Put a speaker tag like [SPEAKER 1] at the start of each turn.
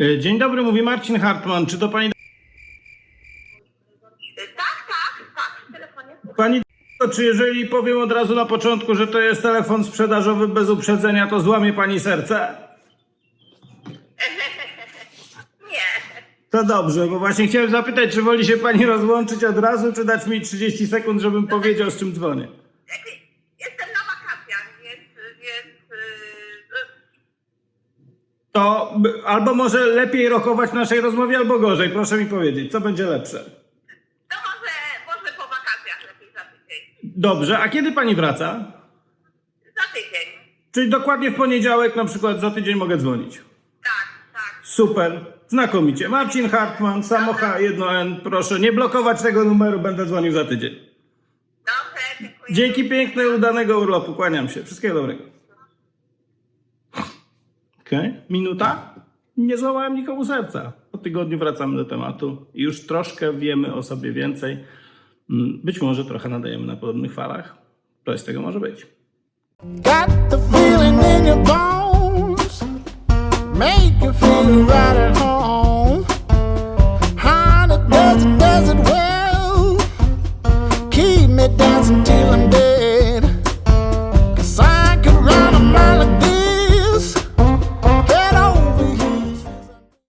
[SPEAKER 1] E, Dzień dobry, mówi Marcin Hartman. Czy to pani...
[SPEAKER 2] Tak, tak, tak, w telefonie.
[SPEAKER 1] Pani czy jeżeli powiem od razu na początku, że to jest telefon sprzedażowy bez uprzedzenia, to złamie pani serce?
[SPEAKER 2] Nie.
[SPEAKER 1] To dobrze, bo właśnie chciałem zapytać, czy woli się pani rozłączyć od razu, czy dać mi 30 sekund, żebym powiedział, z czym dzwonię. To albo może lepiej rokować naszej rozmowie, albo gorzej. Proszę mi powiedzieć, co będzie lepsze.
[SPEAKER 2] to może, może po wakacjach lepiej za tydzień.
[SPEAKER 1] Dobrze, a kiedy pani wraca?
[SPEAKER 2] Za tydzień.
[SPEAKER 1] Czyli dokładnie w poniedziałek, na przykład za tydzień mogę dzwonić.
[SPEAKER 2] Tak, tak.
[SPEAKER 1] Super, znakomicie. Marcin Hartman, Samocha 1N, proszę nie blokować tego numeru, będę dzwonił za tydzień.
[SPEAKER 2] Dobrze, dziękuję.
[SPEAKER 1] Dzięki pięknej, udanego urlopu, kłaniam się. Wszystkiego dobrego. Okay. Minuta? Nie złamałem nikomu serca. Po tygodniu wracamy do tematu i już troszkę wiemy o sobie więcej. Mm, być może trochę nadajemy na podobnych falach. To z tego może być.
[SPEAKER 3] Got the feeling in your bones. Make you feel right at home. How does it, does it well? Keep me down.